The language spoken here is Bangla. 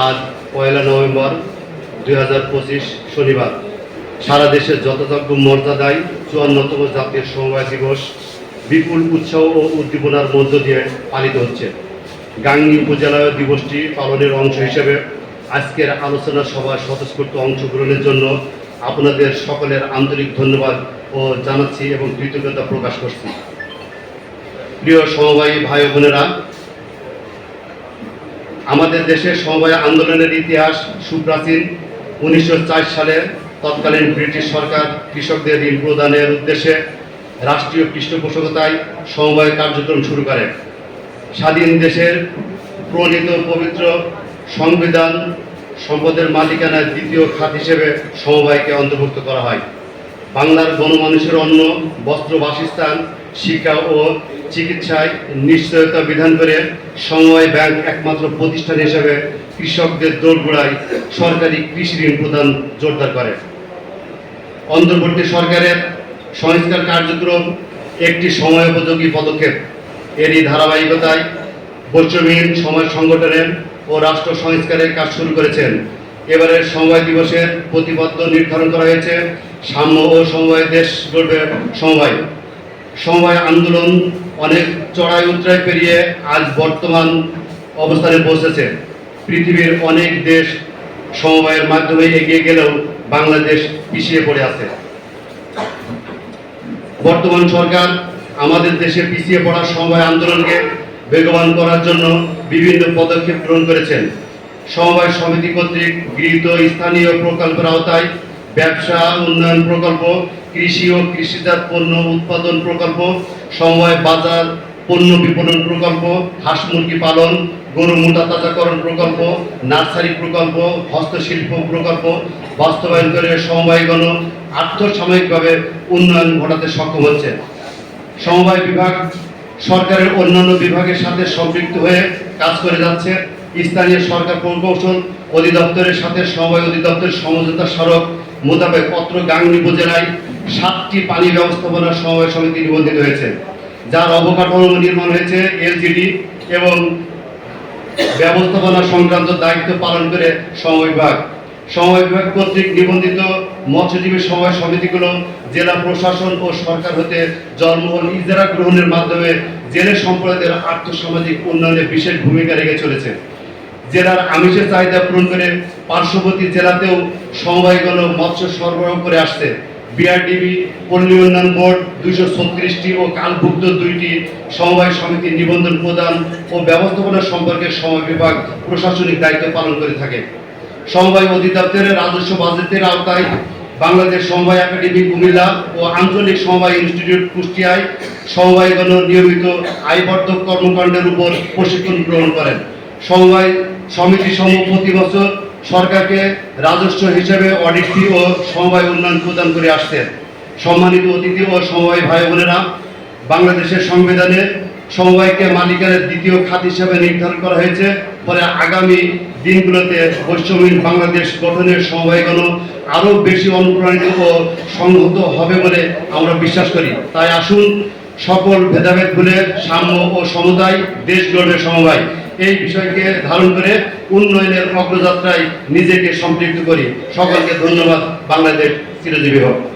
আজ পয়লা নভেম্বর দুই হাজার পঁচিশ শনিবার। সারা দেশে যথাযোগ্য মর্যাদায় চুয়ান্নতম জাতীয় সমবায় দিবস বিপুল উৎসাহ ও উদ্দীপনার মধ্য দিয়ে পালিত হচ্ছে। গাংনী উপজেলায় দিবসটি পালনের অংশ হিসেবে আজকের আলোচনা সভার স্বতঃস্ফূর্ত অংশগ্রহণের জন্য আপনাদের সকলের আন্তরিক ধন্যবাদ ও জানাচ্ছি এবং কৃতজ্ঞতা প্রকাশ করছি। প্রিয় সমবায়ী ভাই বোনেরা আমাদের দেশের সমবায় আন্দোলনের ইতিহাস সুপ্রাচীন। উনিশশো চার সালে তৎকালীন ব্রিটিশ সরকার কৃষকদের ঋণ প্রদানের উদ্দেশ্যে রাষ্ট্রীয় পৃষ্ঠপোষকতায় সমবায় কার্যক্রম শুরু করে। স্বাধীন দেশের প্রণীত পবিত্র সংবিধান সম্পদের মালিকানার দ্বিতীয় খাত হিসেবে সমবায়কে অন্তর্ভুক্ত করা হয়। বাংলার গণমানুষের অন্ন বস্ত্র বাসস্থান শিক্ষা ও চিকিৎসায় নিশ্চয়তা বিধান করে সময় ব্যাংক একমাত্র প্রতিষ্ঠান হিসেবে কৃষকদের দোরগোড়ায় সরকারি কৃষি ঋণ প্রদান জোরদার করে। অন্তর্বর্তী সরকারের সংস্কার কার্যক্রম একটি সময়োপযোগী পদক্ষেপ। এরই ধারাবাহিকতায় বৈশ্বিক সমাজ সংগঠনের ও রাষ্ট্র সংস্কারের কাজ শুরু করেছেন। এবারের সময় দিবসের প্রতিবদ্ধ নির্ধারণ করা হয়েছে। সাম্য ও সমবায় দেশ গড়বে সমবায় সমবায় আন্দোলন অনেক চড়াই উতরাই পেরিয়ে আজ বর্তমান অবস্থানে পৌঁছেছে। পৃথিবীর অনেক দেশ সমবায়ের মাধ্যমে এগিয়ে গেলেও বাংলাদেশ পিছিয়ে পড়ে আছে। বর্তমান সরকার আমাদের দেশে পিছিয়ে পড়া সমবায় আন্দোলনকে বেগবান করার জন্য বিভিন্ন পদক্ষেপ গ্রহণ করেছেন। সমবায় সমিতি কর্তৃক গৃহীত স্থানীয় প্রকল্পের আওতায় ব্যবসা উন্নয়ন প্রকল্প কৃষি ও কৃষিজাত পণ্য উৎপাদন প্রকল্প, সমবায় বাজার, পণ্য বিপণন প্রকল্প, হাঁস মুরগি পালন, গরু মোটা তাজাকরণ প্রকল্প, নার্সারি প্রকল্প, হস্তশিল্প প্রকল্প, বাস্তবায়ন করে সমবায়গণ আর্থসাময়িকভাবে উন্নয়ন ঘটাতে সক্ষম হচ্ছে। সমবায় বিভাগ সরকারের অন্যান্য বিভাগের সাথে সম্পৃক্ত হয়ে কাজ করে যাচ্ছে। স্থানীয় সরকার প্রকৌশল অধিদপ্তরের সাথে সমবায় অধিদপ্তরের সমঝোতা স্মারক মোতাবেক পত্র গাংনী উপজেলায় সাতটি পানি ব্যবস্থাপনা সমবায় সমিতি নিবন্ধিত হয়েছে, যার অবকাঠামো নির্মাণ হয়েছে এলজিডি এবং ব্যবস্থাপনা সংক্রান্ত দায়িত্ব পালন করে সময় বিভাগ। সময় বিভাগ কর্তৃক নিবন্ধিত মৎস্যজীবী সময় সমিতিগুলো জেলা প্রশাসন ও সরকার হতে জন্মহল ইজারা গ্রহণের মাধ্যমে জেলে সম্প্রদায়ের আর্থসামাজিক উন্নয়নে বিশেষ ভূমিকা রেখে চলেছে। জেলার আমিষের চাহিদা পূরণ করে পার্শ্ববর্তী জেলাতেও সমবায়গুলো মৎস্য সরবরাহ করে আসছে। বিআরডিবি, পল্লী উন্নয়ন বোর্ড দুইশো ছত্রিশটি ও কালভুক্ত দুইটি সমবায় সমিতির নিবন্ধন প্রদান ও ব্যবস্থাপনা সম্পর্কে সময় বিভাগ প্রশাসনিক দায়িত্ব পালন করে থাকে। সমবায় অধিদপ্তরের রাজস্ব বাজেটের আওতায় বাংলাদেশ সমবায় একাডেমি কুমিল্লা ও আঞ্চলিক সমবায় ইনস্টিটিউট কুষ্টিয়ায় সমবায়গণ নিয়মিত আয়বর্ধক কর্মকাণ্ডের উপর প্রশিক্ষণ গ্রহণ করেন। সমবায় সমিতি সমূহ প্রতি বছর সরকারকে রাজস্ব হিসেবে অডিট ফি ও সমবায় উন্নয়ন প্রদান করে আসছেন। সম্মানিত অতিথি ও সমবায় ভাই বোনেরা, বাংলাদেশের সংবিধানে সমবায়কে মালিকানের দ্বিতীয় খাত হিসেবে নির্ধারণ করা হয়েছে। ফলে আগামী দিনগুলোতে বৈষম্যহীন বাংলাদেশ গঠনের সমবায়গণ আরও বেশি অনুপ্রাণিত ও সংহত হবে বলে আমরা বিশ্বাস করি। তাই আসুন, সকল ভেদাভেদ ভুলে সাম্য ও সমতায় দেশ গড়বে সমবায়। এই বিষয়কে ধারণ করে উন্নয়নের অগ্রযাত্রায় নিজেকে সম্পৃক্ত করি। সকলকে ধন্যবাদ। বাংলাদেশ চিরজীবী হোক।